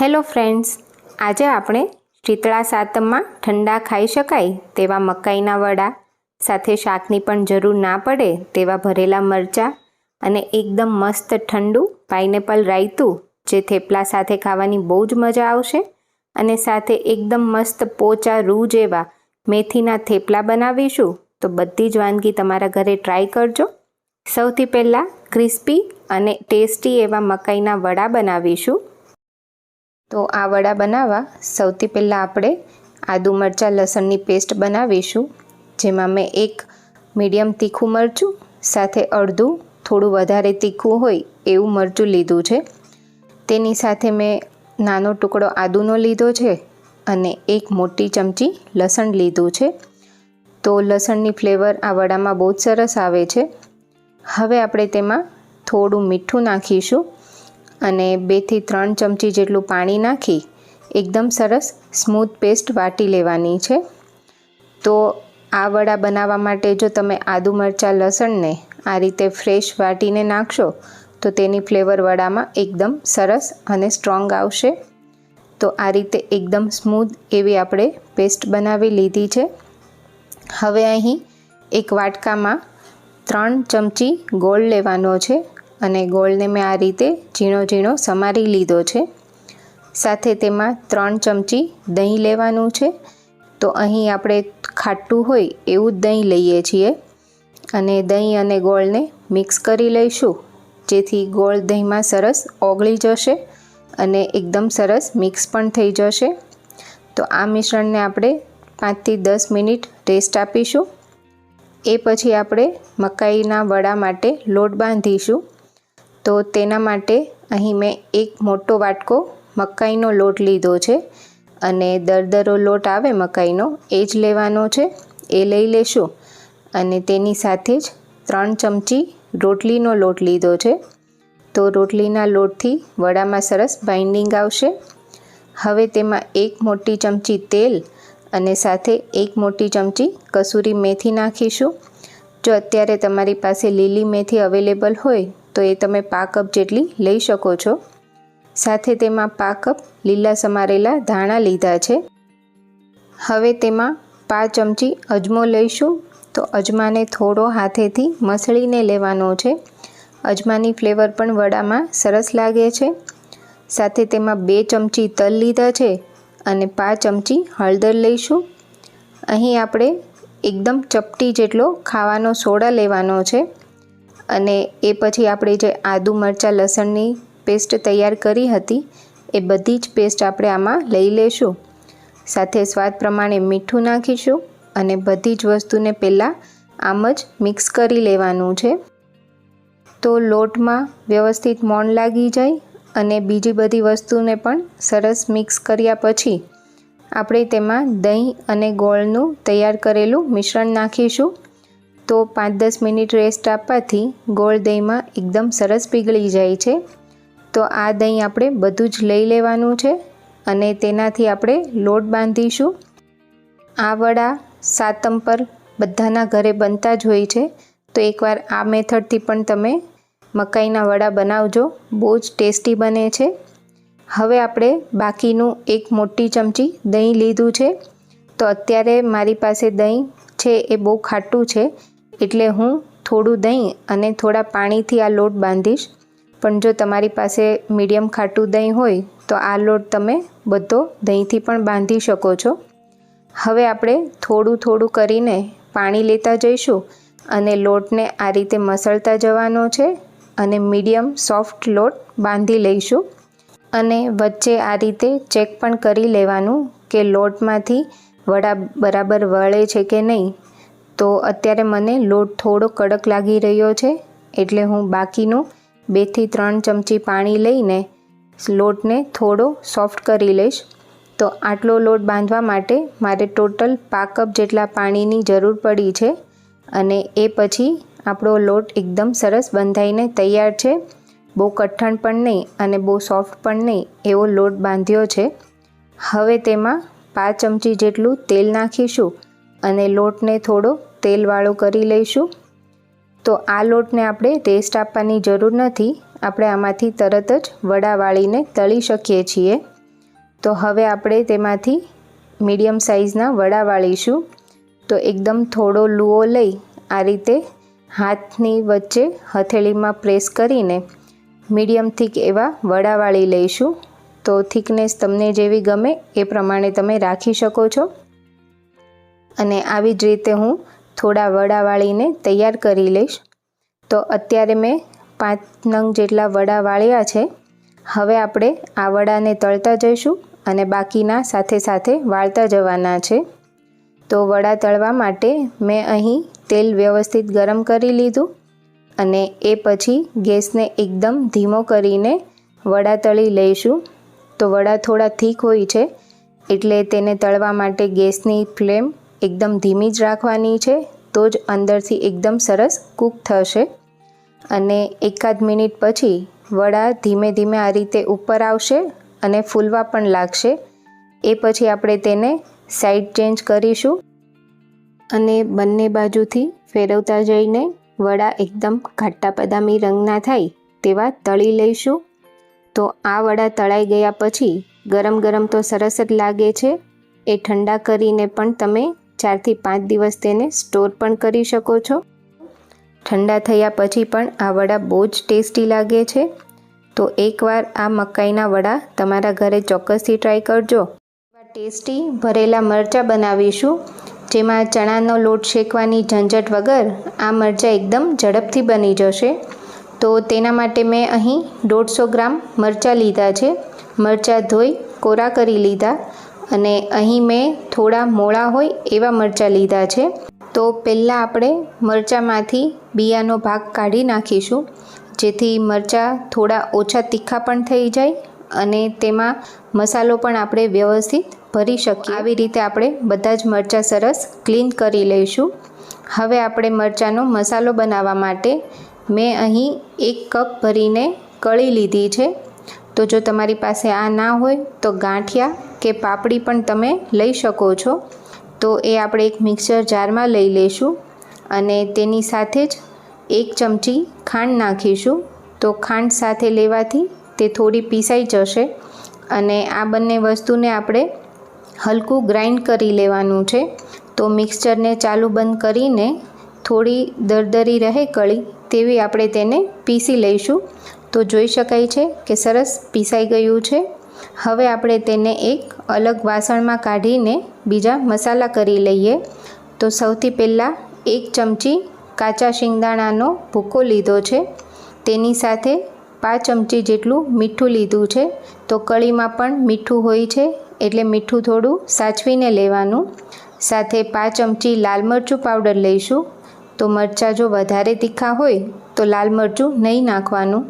Hello friends, આજે આપણે શીતળા સાતમમાં ઠંડા ખાઈ શકાય તેવા મકાઈના વડા, સાથે શાકની પણ જરૂર ના પડે તેવા ભરેલા મરચાં અને એકદમ મસ્ત ઠંડુ પાઇનેપલ રાયતું, જે થેપલા સાથે ખાવાની બહુ જ મજા આવશે અને સાથે એકદમ મસ્ત પોચા રૂ જેવા મેથીના થેપલા બનાવીશું. તો બધી જ વાનગી તમારા ઘરે ટ્રાય કરજો. સૌથી પહેલાં ક્રિસ્પી અને ટેસ્ટી એવા મકાઈના વડા બનાવીશું. તો આ વડા બનાવવા સૌથી પહેલાં આપણે આદુ મરચાં લસણની પેસ્ટ બનાવીશું, જેમાં મેં એક મીડિયમ તીખું મરચું, સાથે અડધું થોડું વધારે તીખું હોય એવું મરચું લીધું છે. તેની સાથે મેં નાનો ટુકડો આદુનો લીધો છે અને એક મોટી ચમચી લસણ લીધું છે. તો લસણની ફ્લેવર આ વડામાં બહુ જ સરસ આવે છે. હવે આપણે તેમાં થોડું મીઠું નાખીશું. અને બેથી ત્રણ ચમચી જેટલું પાણી નાખી એકદમ સરસ સ્મૂથ પેસ્ટ વાટી લેવાની છે. તો આ વડા બનાવવા માટે જો તમે આદુ મરચાં, લસણને આ રીતે ફ્રેશ વાટીને નાખશો, તો તેની ફ્લેવર વડામાં એકદમ સરસ અને સ્ટ્રોંગ આવશે. તો આ રીતે એકદમ સ્મૂથ એવી આપણે પેસ્ટ બનાવી લીધી છે. હવે અહીં એક વાટકામાં ત્રણ ચમચી ગોળ લેવાનો છે. અને ગોળને મેં આ રીતે ઝીણો ઝીણો સમારી લીધો છે. સાથે તેમાં ત્રણ ચમચી દહીં લેવાનું છે. તો અહીં આપણે ખાટું હોય એવું જ દહીં લઈએ છીએ. અને દહીં અને ગોળને મિક્સ કરી લઈશું, જેથી ગોળ દહીંમાં સરસ ઓગળી જશે અને એકદમ સરસ મિક્સ પણ થઈ જશે. તો આ મિશ્રણને આપણે પાંચથી દસ મિનિટ રેસ્ટ આપીશું. એ પછી આપણે મકાઈના વડા માટે લોટ બાંધીશું. તો તેના માટે અહીં મેં એક મોટો વાટકો મકાઈનો લોટ લીધો છે અને દરદરો લોટ આવે મકાઈનો, એ જ લેવાનો છે. એ લઈ લેશું. અને તેની સાથે જ ત્રણ ચમચી રોટલીનો લોટ લીધો છે. તો રોટલીના લોટથી વડામાં સરસ બાઇન્ડિંગ આવશે. હવે તેમાં એક મોટી ચમચી તેલ અને સાથે એક મોટી ચમચી કસૂરી મેથી નાખીશું. જો અત્યારે તમારી પાસે લીલી મેથી અવેલેબલ હોય તો એ તમે પા કપ જેટલી લઈ શકો છો. સાથે તેમાં પા કપ લીલા સમારેલા ધાણા લીધા છે. હવે તેમાં પાંચ ચમચી અજમો લઈશું. તો અજમાને થોડો હાથેથી મસળીને લેવાનો છે. અજમાની ફ્લેવર પણ વડામાં સરસ લાગે છે. સાથે તેમાં બે ચમચી તલ લીધા છે અને પાંચ ચમચી હળદર લઈશું. અહીં આપણે એકદમ ચપટી જેટલો ખાવાનો સોડા લેવાનો છે. અને એ પછી આપણે જે આદુ મરચાં લસણની પેસ્ટ તૈયાર કરી હતી, એ બધી જ પેસ્ટ આપણે આમાં લઈ લેશું. સાથે સ્વાદ પ્રમાણે મીઠું નાખીશું અને બધી જ વસ્તુને પહેલાં આમ જ મિક્સ કરી લેવાનું છે. તો લોટમાં વ્યવસ્થિત મોણ લાગી જાય અને બીજી બધી વસ્તુને પણ સરસ મિક્સ કર્યા પછી આપણે તેમાં દહીં અને ગોળનું તૈયાર કરેલું મિશ્રણ નાખીશું. તો પાંચ દસ મિનિટ રેસ્ટ આપવાથી ગોળ દહીંમાં એકદમ સરસ પીગળી જાય છે. તો આ દહીં આપણે બધું જ લઈ લેવાનું છે અને તેનાથી આપણે લોટ બાંધીશું. આ વડા સાતમ પર બધાના ઘરે બનતા જ હોય છે. તો એકવાર આ મેથડથી પણ તમે મકાઈના વડા બનાવજો. બહુ જ ટેસ્ટી બને છે. હવે આપણે બાકીનું એક મોટી ચમચી દહીં લીધું છે. તો અત્યારે મારી પાસે દહીં છે એ બહુ ખાટું છે. એટલે હું થોડું દહીં અને થોડા પાણીથી આ લોટ બાંધીશ. પણ જો તમારી પાસે મીડિયમ ખાટું દહીં હોય, તો આ લોટ તમે બધો દહીંથી પણ બાંધી શકો છો. હવે આપણે થોડું થોડું કરીને પાણી લેતા જઈશું અને લોટને આ રીતે મસળતા જવાનો છે અને મીડિયમ સોફ્ટ લોટ બાંધી લઈશું. અને વચ્ચે આ રીતે ચેક પણ કરી લેવાનું કે લોટમાંથી વડા બરાબર વળે છે કે નહીં. તો અત્યારે મને લોટ થોડો કડક લાગી રહ્યો છે, એટલે હું બાકીનું બેથી ત્રણ ચમચી પાણી લઈને લોટને થોડો સોફ્ટ કરી લઈશ. તો આટલો લોટ બાંધવા માટે મારે ટોટલ પા કપ જેટલા પાણીની જરૂર પડી છે અને એ પછી આપણો લોટ એકદમ સરસ બંધાઈને તૈયાર છે. બહુ કઠણ પણ નહીં અને બહુ સોફ્ટ પણ નહીં એવો લોટ બાંધ્યો છે. હવે તેમાં પાંચ ચમચી જેટલું તેલ નાખીશું અને લોટને થોડો તેલવાળો કરી લઈશું. તો આ લોટને આપણે રેસ્ટ આપવાની જરૂર નથી. આપણે આમાંથી તરત જ વડા વાળીને તળી શકીએ છીએ. તો હવે આપણે તેમાંથી મીડિયમ સાઇઝના વડા વાળીશું. તો એકદમ થોડો લૂવો લઈ આ રીતે હાથની વચ્ચે હથેળીમાં પ્રેસ કરીને મીડિયમ થીક એવા વડા વાળી લઈશું. તો થિકનેસ તમને જેવી ગમે એ પ્રમાણે તમે રાખી શકો છો. અને આવી જ રીતે હું થોડા વડા વાળીને તૈયાર કરી લઈશ. તો અત્યારે મેં પાંચ નંગ જેટલા વડા વાળ્યા છે. હવે આપણે આ વડાને તળતા જઈશું અને બાકીના સાથે સાથે વાળતા જવાના છે. તો વડા તળવા માટે મેં અહીં તેલ વ્યવસ્થિત ગરમ કરી લીધું અને એ પછી ગેસને એકદમ ધીમો કરીને વડા તળી લઈશું. તો વડા થોડા થીક હોય છે એટલે તેને તળવા માટે ગેસની ફ્લેમ એકદમ ધીમી જ રાખવાની છે, તો જ અંદરથી એકદમ સરસ કૂક થશે. અને એકાદ મિનિટ પછી વડા ધીમે ધીમે આ રીતે ઉપર આવશે અને ફૂલવા પણ લાગશે. એ પછી આપણે તેને સાઈડ ચેન્જ કરીશું. અને બંને બાજુથી ફેરવતા જઈને વડા એકદમ ઘાટા બદામી રંગના થાય તેવા તળી લઈશું. તો આ વડા તળાઈ ગયા પછી ગરમ ગરમ તો સરસ જ લાગે છે. એ ઠંડા કરીને પણ તમે ચારથી પાંચ દિવસ તેને સ્ટોર પણ કરી શકો છો. ઠંડા થયા પછી પણ આ વડા બહુ જ ટેસ્ટી લાગે છે. તો એકવાર આ મકાઈના વડા તમારા ઘરે ચોક્કસથી ટ્રાય કરજો. ટેસ્ટી ભરેલા મરચાં બનાવીશું, જેમાં ચણાનો લોટ શેકવાની ઝંઝટ વગર આ મરચાં એકદમ ઝડપથી બની જશે. તો તેના માટે મેં અહીં દોઢસો ગ્રામ મરચાં લીધા છે. મરચાં ધોઈ કોરા કરી લીધા. અને અહીં મેં થોડા મોળા હોય એવા મરચાં લીધા છે. તો પહેલાં આપણે મરચાંમાંથી બિયાનો ભાગ કાઢી નાખીશું, જેથી મરચાં થોડા ઓછા તીખા પણ થઈ જાય અને તેમાં મસાલો પણ આપણે વ્યવસ્થિત ભરી શકીએ. આવી રીતે આપણે બધા જ મરચાં સરસ ક્લીન કરી લઈશું. હવે આપણે મરચાંનો મસાલો બનાવવા માટે મેં અહીં એક કપ ભરીને કળી લીધી છે. તો જો તમારી પાસે આ ના હોય તો ગાંઠિયા કે પાપડી પણ તમે લઈ શકો છો. તો એ આપણે એક મિક્સર જારમાં લઈ લઈશું અને તેની સાથે જ એક ચમચી ખાંડ નાખીશું. તો ખાંડ સાથે લેવાથી તે થોડી પીસાઈ જશે અને આ બંને વસ્તુને આપણે હલકું ગ્રાઇન્ડ કરી લેવાનું છે. તો મિક્સચરને ચાલુ બંધ કરીને થોડી દરદરી રહે કળી તેવી આપણે તેને પીસી લઈશું. તો જોઈ શકાય છે કે સરસ પીસાઈ ગયું છે. હવે આપણે તેને એક અલગ વાસણમાં કાઢીને બીજા મસાલા કરી લઈએ. તો સૌથી પહેલાં એક ચમચી કાચા શિંગદાણાનો ભૂકો લીધો છે. તેની સાથે પાંચ ચમચી જેટલું મીઠું લીધું છે. તો કળીમાં પણ મીઠું હોય છે, એટલે મીઠું થોડું સાચવીને લેવાનું. સાથે પાંચ ચમચી લાલ મરચું પાવડર લઈશું. તો મરચાં જો વધારે તીખા હોય, તો લાલ મરચું નહીં નાખવાનું.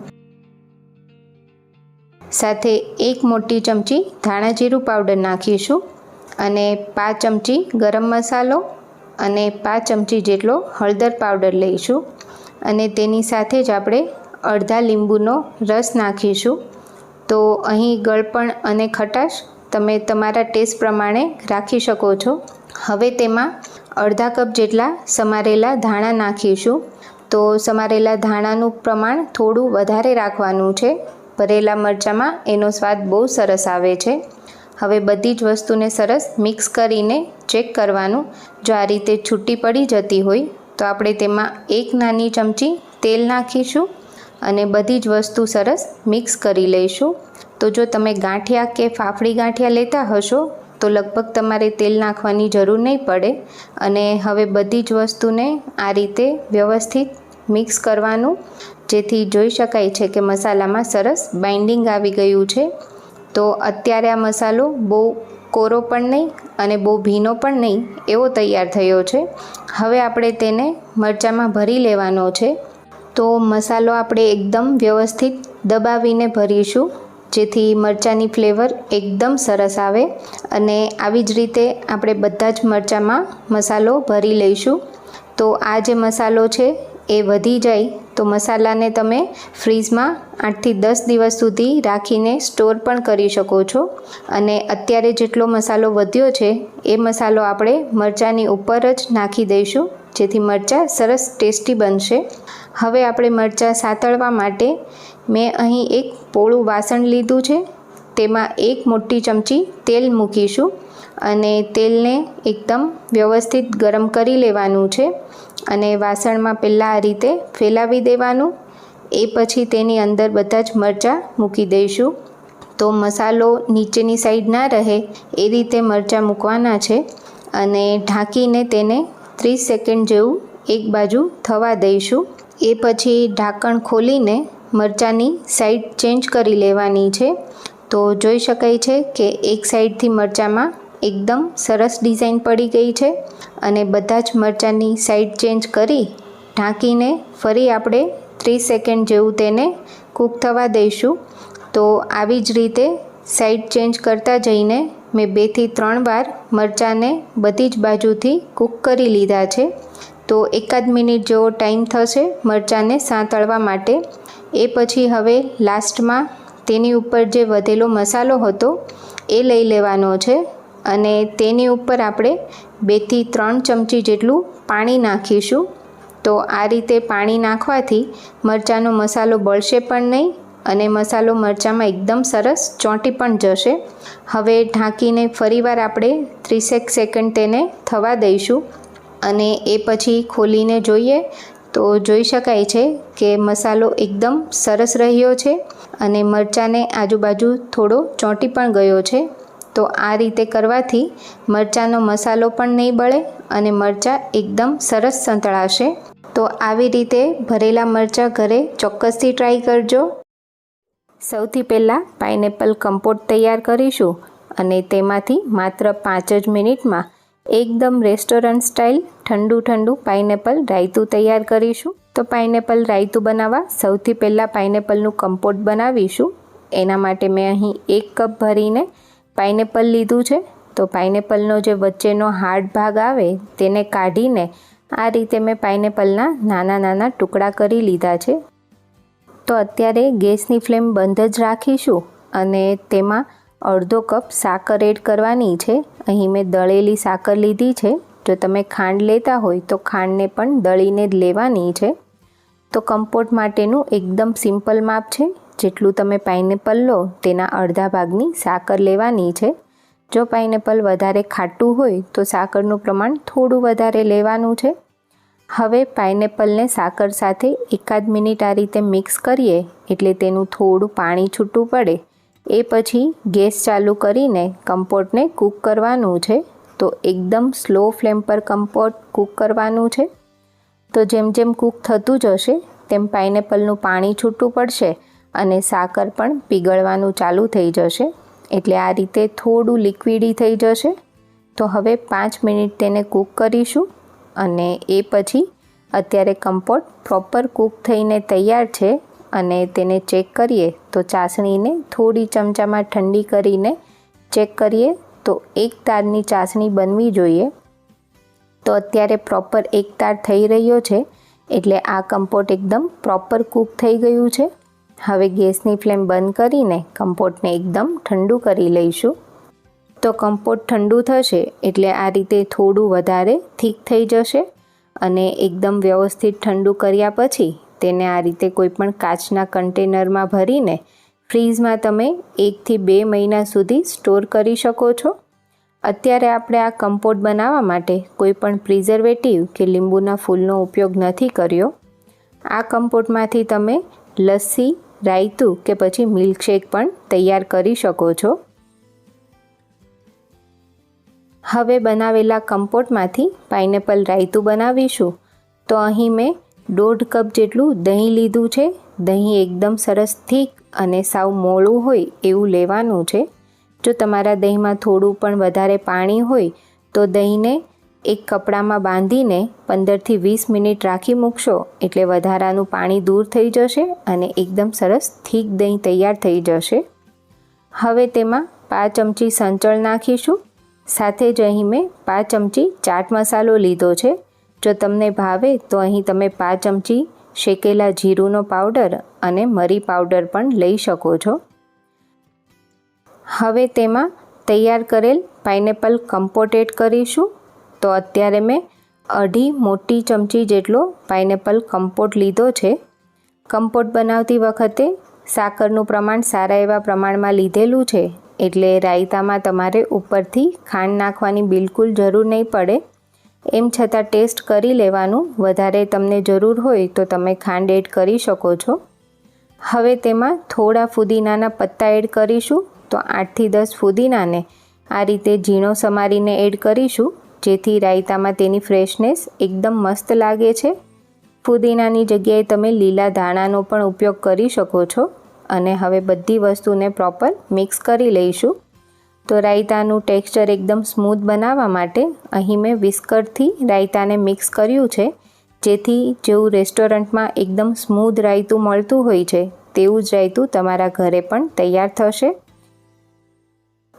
સાથે એક મોટી ચમચી ધાણા જીરું પાવડર નાખીશું અને પાંચ ચમચી ગરમ મસાલો અને પાંચ ચમચી જેટલો હળદર પાવડર લઈશું અને તેની સાથે જ આપણે અડધા લીંબુનો રસ નાખીશું. તો અહીં ગળપણ અને ખટાશ તમે તમારા ટેસ્ટ પ્રમાણે રાખી શકો છો. હવે તેમાં અડધા કપ જેટલા સમારેલા ધાણા નાખીશું. તો સમારેલા ધાણાનું પ્રમાણ થોડું વધારે રાખવાનું છે. ભરેલા મરચાંમાં એનો સ્વાદ બહુ સરસ આવે છે. હવે બધી જ વસ્તુને સરસ મિક્સ કરીને ચેક કરવાનું. જો આ રીતે છૂટી પડી જતી હોય, તો આપણે તેમાં એક નાની ચમચી તેલ નાખીશું અને બધી જ વસ્તુ સરસ મિક્સ કરી લઈશું. તો જો તમે ગાંઠિયા કે ફાફડી ગાંઠિયા લેતા હશો, તો લગભગ તમારે તેલ નાખવાની જરૂર નહીં પડે. અને હવે બધી જ વસ્તુને આ રીતે વ્યવસ્થિત મિક્સ કરવાનું. જેથી જોઈ શકાય છે કે મસાલામાં સરસ બાઇન્ડિંગ આવી ગયું છે. તો અત્યારે આ મસાલો બહુ કોરો પણ નહીં અને બહુ ભીનો પણ નહીં એવો તૈયાર થયો છે. હવે આપણે તેને મરચાંમાં ભરી લેવાનો છે. તો મસાલો આપણે એકદમ વ્યવસ્થિત દબાવીને ભરીશું. જેથી મરચાંની ફ્લેવર એકદમ સરસ આવે અને આવી જ રીતે આપણે બધા જ મરચાંમાં મસાલો ભરી લઈશું. તો આ જે મસાલો છે એ વધી જાય, તો મસાલાને તમે ફ્રીજમાં આઠથી દસ દિવસ સુધી રાખીને સ્ટોર પણ કરી શકો છો. અને અત્યારે જેટલો મસાલો વધ્યો છે, એ મસાલો આપણે મરચાંની ઉપર જ નાખી દઈશું, જેથી મરચાં સરસ ટેસ્ટી બનશે. હવે આપણે મરચાં સાતળવા માટે મેં અહીં એક પોળું વાસણ લીધું છે, તેમાં એક મોટી ચમચી તેલ મૂકીશું. અને તેલને એકદમ વ્યવસ્થિત ગરમ કરી લેવાનું છે. અને વાસણમાં પહેલાં આ રીતે ફેલાવી દેવાનું. એ પછી તેની અંદર બધા જ મરચાં મૂકી દઈશું. તો મસાલો નીચેની સાઈડ ના રહે એ રીતે મરચાં મૂકવાના છે અને ઢાંકીને તેને ત્રીસ સેકન્ડ જેવું એક બાજુ થવા દઈશું. એ પછી ઢાંકણ ખોલીને મરચાંની સાઈડ ચેન્જ કરી લેવાની છે. તો જોઈ શકાય છે કે એક સાઈડથી મરચાંમાં એકદમ સરસ ડિઝાઇન પડી ગઈ છે અને બધા જ મરચાંની સાઈડ ચેન્જ કરી ઢાંકીને ફરી આપણે ત્રીસ સેકન્ડ જેવું તેને કૂક થવા દઈશું. તો આવી જ રીતે સાઈડ ચેન્જ કરતા જઈને મેં બેથી ત્રણ વાર મરચાંને બધી જ બાજુથી કૂક કરી લીધા છે. તો એકાદ મિનિટ જેવો ટાઈમ થશે મરચાંને સાંતળવા માટે. એ પછી હવે લાસ્ટમાં તેની ઉપર જે વધેલો મસાલો હતો એ લઈ લેવાનો છે. અને તેની ઉપર આપણે બેથી ત્રણ ચમચી જેટલું પાણી નાખીશું. તો આ રીતે પાણી નાખવાથી મરચાંનો મસાલો બળશે પણ નહીં અને મસાલો મરચાંમાં એકદમ સરસ ચોંટી પણ જશે. હવે ઢાંકીને ફરીવાર આપણે ત્રીસેક સેકન્ડ તેને થવા દઈશું અને એ પછી ખોલીને જોઈએ તો જોઈ શકાય છે કે મસાલો એકદમ સરસ રહ્યો છે અને મરચાંને આજુબાજુ થોડો ચોંટી પણ ગયો છે. તો આ રીતે કરવાથી મરચાંનો મસાલો પણ નહીં બળે અને મરચાં એકદમ સરસ સંતળાશે. તો આવી રીતે ભરેલા મરચાં ઘરે ચોક્કસથી ટ્રાય કરજો. સૌથી પહેલાં પાઇનેપલ કમ્પોટ તૈયાર કરીશું અને તેમાંથી માત્ર પાંચ જ મિનિટમાં એકદમ રેસ્ટોરન્ટ સ્ટાઇલ ઠંડુ ઠંડુ પાઇનેપલ રાયતું તૈયાર કરીશું. તો પાઇનેપલ રાયતું બનાવવા સૌથી પહેલાં પાઇનેપલનું કમ્પોટ બનાવીશું. એના માટે મેં અહીં એક કપ ભરીને પાઇનેપલ લીધું છે, તો પાઇનેપલનો જે વચ્ચેનો હાર્ડ ભાગ આવે તેને કાઢીને આ રીતે મેં પાઇનેપલના નાના નાના ટુકડા કરી લીધા છે. તો અત્યારે ગેસની ફ્લેમ બંધ જ રાખીશું અને તેમાં અડધો કપ સાકર એડ કરવાની છે. અહીં મેં દળેલી સાકર લીધી છે. જો તમે ખાંડ લેતા હોય તો ખાંડને પણ દળીને જ લેવાની છે. તો કમ્પોટ માટેનું એકદમ સિમ્પલ માપ છે. જેટલું તમે પાઇનેપલ લો, તેના અડધા ભાગની સાકર લેવાની છે. જો પાઇનેપલ વધારે ખાટું હોય, તો સાકરનું પ્રમાણ થોડું વધારે લેવાનું છે. હવે પાઇનેપલને સાકર સાથે એકાદ મિનિટ આ રીતે મિક્સ કરીએ, એટલે તેનું થોડું પાણી છૂટું પડે. એ પછી ગેસ ચાલુ કરીને કમ્પોટને કૂક કરવાનું છે. તો એકદમ સ્લો ફ્લેમ પર કમ્પોટ કૂક કરવાનું છે. તો જેમ જેમ કૂક થતું જશે, તેમ પાઇનેપલનું પાણી છૂટું પડશે. અને સાકર પણ પીગળવાનું ચાલુ થઈ જશે, એટલે આ રીતે થોડું લિક્વિડી થઈ જશે. તો હવે પાંચ મિનિટ તેને કૂક કરીશું અને એ પછી અત્યારે કમ્પોટ પ્રોપર કૂક થઈને તૈયાર છે અને તેને ચેક કરીએ તો ચાસણીને થોડી ચમચામાં ઠંડી કરીને ચેક કરીએ તો એક તારની ચાસણી બનવી જોઈએ. તો અત્યારે પ્રોપર એક તાર થઈ રહ્યો છે, એટલે આ કમ્પોટ એકદમ પ્રોપર કૂક થઈ ગયું છે. હવે ગેસની ફ્લેમ બંધ કરીને કમ્પોટને એકદમ ઠંડુ કરી લઈશું. તો કમ્પોટ ઠંડુ થશે એટલે આ રીતે થોડું વધારે થીક થઈ જશે અને એકદમ વ્યવસ્થિત ઠંડુ કર્યા પછી તેને આ રીતે કોઈપણ કાચના કન્ટેનરમાં ભરીને ફ્રીઝમાં તમે એકથી બે મહિના સુધી સ્ટોર કરી શકો છો. અત્યારે આપણે આ કમ્પોટ બનાવવા માટે કોઈપણ પ્રિઝર્વેટિવ કે લીંબુના ફૂલનો ઉપયોગ નથી કર્યો. આ કમ્પોટમાંથી તમે લસ્સી રાયતું, કે પછી મિલ્કશેક પણ તૈયાર કરી શકો છો. હવે બનાવેલા કમ્પોટમાંથી પાઇનેપલ રાયતું બનાવીશું. તો અહીં મેં દોઢ કપ જેટલું દહીં લીધું છે. દહીં એકદમ સરસ થીક અને સાવ મોળું હોય એવું લેવાનું છે. જો તમારા દહીંમાં થોડું પણ વધારે પાણી હોય, તો દહીંને એક કપડામાં બાંધીને પંદરથી વીસ મિનિટ રાખી મૂકશો એટલે વધારાનું પાણી દૂર થઈ જશે અને એકદમ સરસ થીક દહીં તૈયાર થઈ જશે. હવે તેમાં પાંચ ચમચી સંચળ નાખીશું. સાથે જ અહીં મેં પાંચ ચમચી ચાટ મસાલો લીધો છે. જો તમને ભાવે તો અહીં તમે પાંચ ચમચી શેકેલા જીરુંનો પાવડર અને મરી પાવડર પણ લઈ શકો છો. હવે તેમાં તૈયાર કરેલ પાઇનેપલ કમ્પોટેટ કરીશું. તો અત્યારે મેં અઢી મોટી ચમચી જેટલો પાઇનેપલ કમ્પોટ લીધો છે. કમ્પોટ બનાવતી વખતે સાકરનું પ્રમાણ સારા એવા પ્રમાણમાં લીધેલું છે, એટલે રાયતામાં તમારે ઉપરથી ખાંડ નાખવાની બિલકુલ જરૂર નહીં પડે. એમ છતાં ટેસ્ટ કરી લેવાનું, વધારે તમને જરૂર હોય તો તમે ખાંડ એડ કરી શકો છો. હવે તેમાં થોડા ફુદીનાના પત્તા એડ કરીશું, તો આઠથી દસ ફુદીનાને આ રીતે ઝીણો સમારીને એડ કરીશું. જેથી રાયતામાં તેની ફ્રેશનેસ એકદમ મસ્ત લાગે છે. ફુદીનાની જગ્યાએ તમે લીલા ધાણાનો પણ ઉપયોગ કરી શકો છો અને હવે બધી વસ્તુને પ્રોપર મિક્સ કરી લઈશું. તો રાયતાનું ટેક્સચર એકદમ સ્મૂથ બનાવવા માટે અહીં મેં વિસ્કરથી રાયતાને મિક્સ કર્યું છે. જેથી જેવું રેસ્ટોરન્ટમાં એકદમ સ્મૂધ રાયતું મળતું હોય છે, તેવું જ રાયતું તમારા ઘરે પણ તૈયાર થશે.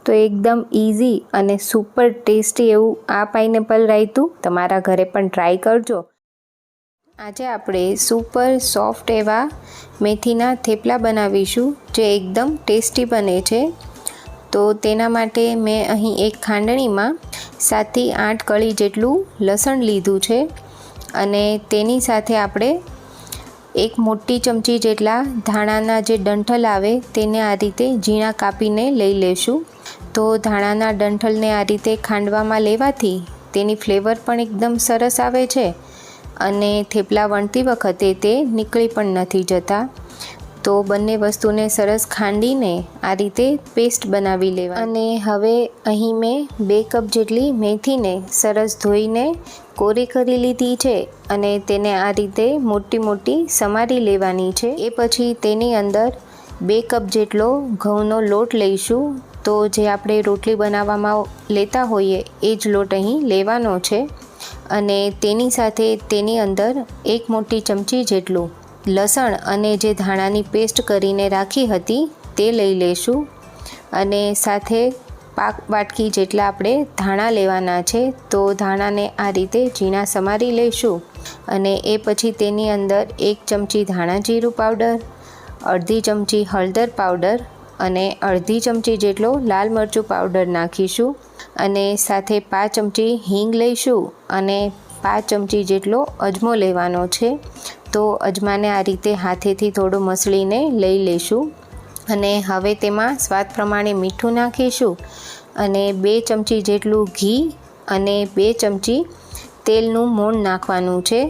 તો એકદમ ઇઝી અને સુપર ટેસ્ટી એવું આ પાઇનેપલ રાયતું. તમારા ઘરે પણ ટ્રાય કરજો. આજે આપણે સુપર સોફ્ટ એવા મેથીના થેપલા બનાવીશું, જે એકદમ ટેસ્ટી બને છે. તો તેના માટે મેં અહીં એક ખાંડણીમાં સાતથી આઠ કળી જેટલું લસણ લીધું છે. અને તેની સાથે આપણે એક મોટી ચમચી જેટલા ધાણાના જે ડંઠલ આવે, તેને આ રીતે ઝીણા કાપીને લઈ લેશું. તો ધાણાના ડંઠલને આ રીતે ખાંડવામાં લેવાથી તેની ફ્લેવર પણ એકદમ સરસ આવે છે અને થેપલા વણતી વખતે તે નીકળી પણ નથી જતા. તો બંને વસ્તુને સરસ ખાંડીને આ રીતે પેસ્ટ બનાવી લેવા. અને હવે અહીં મેં બે કપ જેટલી મેથીને સરસ ધોઈને કોરી કરી લીધી છે અને તેને આ રીતે મોટી મોટી સમારી લેવાની છે. એ પછી તેની અંદર બે કપ જેટલો ઘઉંનો લોટ લઈશું. તો જે આપણે રોટલી બનાવવામાં લેતા હોઈએ એ જ લોટ અહીં લેવાનો છે. અને તેની સાથે તેની અંદર એક મોટી ચમચી જેટલું લસણ અને જે ધાણાની પેસ્ટ કરીને રાખી હતી તે લઈ લેશું અને સાથે પાક વાટકી જેટલા આપણે ધાણા લેવાના છે તો ધાણાને આ રીતે ઝીણા સમારી લઈશું. અને એ પછી તેની અંદર એક ચમચી ધાણા જીરું પાવડર, અડધી ચમચી હળદર પાવડર અને અડધી ચમચી જેટલો લાલ મરચું પાવડર નાખીશું અને સાથે પાંચ ચમચી હિંગ લઈશું અને પાંચ ચમચી જેટલો અજમો લેવાનો છે. તો અજમાને આ રીતે હાથેથી થોડું મસળીને લઈ લઈશું અને હવે તેમાં સ્વાદ પ્રમાણે મીઠું નાખીશું અને બે ચમચી જેટલું ઘી અને બે ચમચી તેલનું મોણ નાખવાનું છે.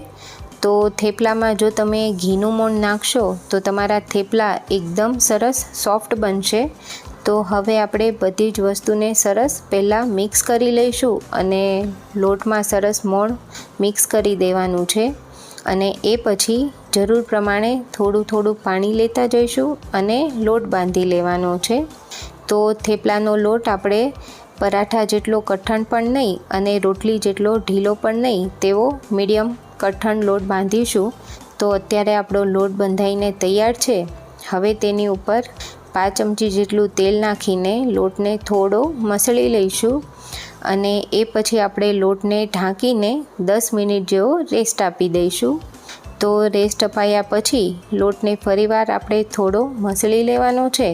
તો થેપલામાં જો તમે ઘીનું મોણ નાખશો, તો તમારા થેપલા એકદમ સરસ સોફ્ટ બનશે. તો હવે આપણે બધી જ વસ્તુને સરસ પહેલાં મિક્સ કરી લઈશું અને લોટમાં સરસ મોણ મિક્સ કરી દેવાનું છે. અને એ પછી જરૂર પ્રમાણે થોડું થોડું પાણી લેતા જઈશું અને લોટ બાંધી લેવાનો છે. તો થેપલાનો લોટ આપણે પરાઠા જેટલો કઠણ પણ નહીં અને રોટલી જેટલો ઢીલો પણ નહીં, તેવો મીડિયમ કઠણ લોટ બાંધીશું, તો અત્યારે આપણો લોટ બંધાઈને તૈયાર છે. હવે તેની ઉપર પાંચ ચમચી જેટલું તેલ નાખીને લોટને થોડો મસળી લઈશું અને એ પછી આપણે લોટને ઢાંકીને દસ મિનિટ જેવો રેસ્ટ આપી દઈશું. તો રેસ્ટ અપાયા પછી લોટને ફરીવાર આપણે થોડો મસળી લેવાનો છે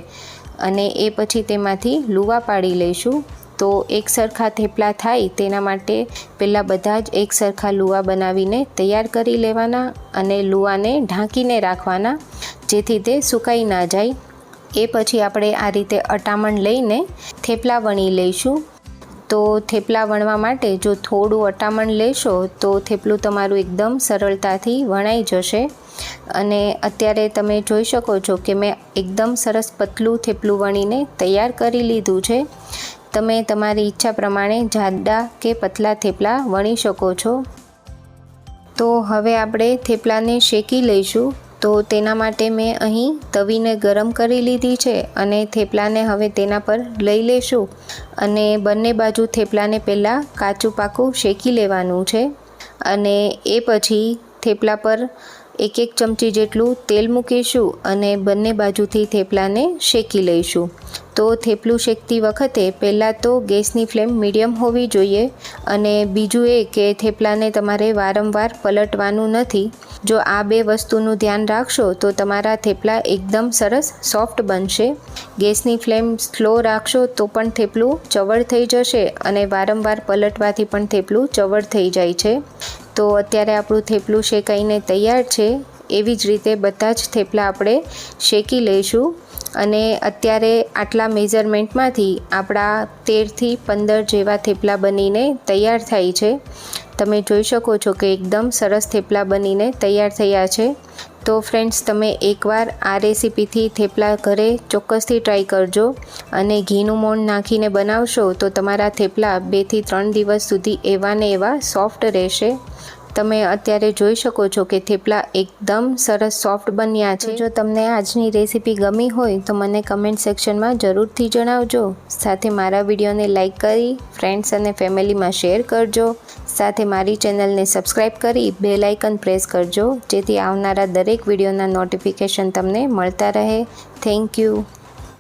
અને એ પછી તેમાંથી લુવા પાડી લઈશું. તો એક સરખા થેપલા થાય તેના માટે પહેલાં બધા જ એક સરખા લુવા બનાવીને તૈયાર કરી લેવાના અને લુવાને ઢાંકીને રાખવાના, જેથી તે સુકાઈ ના જાય. એ પછી આપણે આ રીતે અટામણ લઈને થેપલા વણી લઈશું. તો થેપલા વણવા માટે જો થોડું અટામણ લેશો, તો થેપલું તમારું એકદમ સરળતાથી વણાઈ જશે. અને અત્યારે તમે જોઈ શકો છો કે મેં એકદમ સરસ પતલું થેપલું વણીને તૈયાર કરી લીધું છે. તમે તમારી ઈચ્છા પ્રમાણે જાડા કે પતલા થેપલા વણી શકો છો. તો હવે આપણે થેપલાને શેકી લઈશું. તો તેના માટે મેં અહીં તવીને ગરમ કરી લીધી છે અને થેપલાને હવે તેના પર લઈ લેશું. અને બંને બાજુ થેપલાને પહેલાં કાચું પાકું શેકી લેવાનું છે. અને એ પછી થેપલા પર એક એક ચમચી જેટલું તેલ મૂકીશું અને બંને બાજુથી થેપલાને શેકી લઈશું. તો થેપલું શેકતી વખતે પહેલાં તો ગેસની ફ્લેમ મીડિયમ હોવી જોઈએ અને બીજું એ કે થેપલાને તમારે વારંવાર પલટવાનું નથી. જો આ બે વસ્તુનું ધ્યાન રાખશો તો તમારા થેપલા એકદમ સરસ સોફ્ટ બનશે. ગેસની ફ્લેમ સ્લો રાખશો તો પણ થેપલું ચવડ થઈ જશે અને વારંવાર પલટવાથી પણ થેપલું ચવડ થઈ જાય છે. તો અત્યારે આપણું થેપલું શેકાઈને તૈયાર છે. એવી જ રીતે બધા જ થેપલા આપણે શેકી લઈશું. અને અત્યારે આટલા મેઝરમેન્ટમાંથી આપણા તેરથી પંદર જેવા થેપલા બનીને તૈયાર થાય છે. તમે જોઈ શકો છો કે એકદમ સરસ થેપલા બનીને તૈયાર થયા છે. તો ફ્રેન્ડ્સ તમે એકવાર આ રેસીપીથી થેપલા ઘરે ચોક્કસથી ટ્રાય કરજો અને ઘીનું મોણ નાખીને બનાવશો તો તમારા થેપલા બેથી ત્રણ દિવસ સુધી એવા ને એવા સોફ્ટ રહેશે. તમે અત્યારે જોઈ શકો છો કે થેપલા એકદમ સરસ સોફ્ટ બન્યા છે. જો તમને આજની રેસીપી ગમી હોય તો મને કમેન્ટ સેક્શનમાં જરૂરથી જણાવજો. સાથે મારા વિડીયોને લાઇક કરી, ફ્રેન્ડ્સ અને ફેમિલીમાં શેર કરજો. સાથે મારી ચેનલને સબસ્ક્રાઈબ કરી બે લાઇકન પ્રેસ કરજો, જેથી આવનારા દરેક વિડીયોના નોટિફિકેશન તમને મળતા રહે. Thank you.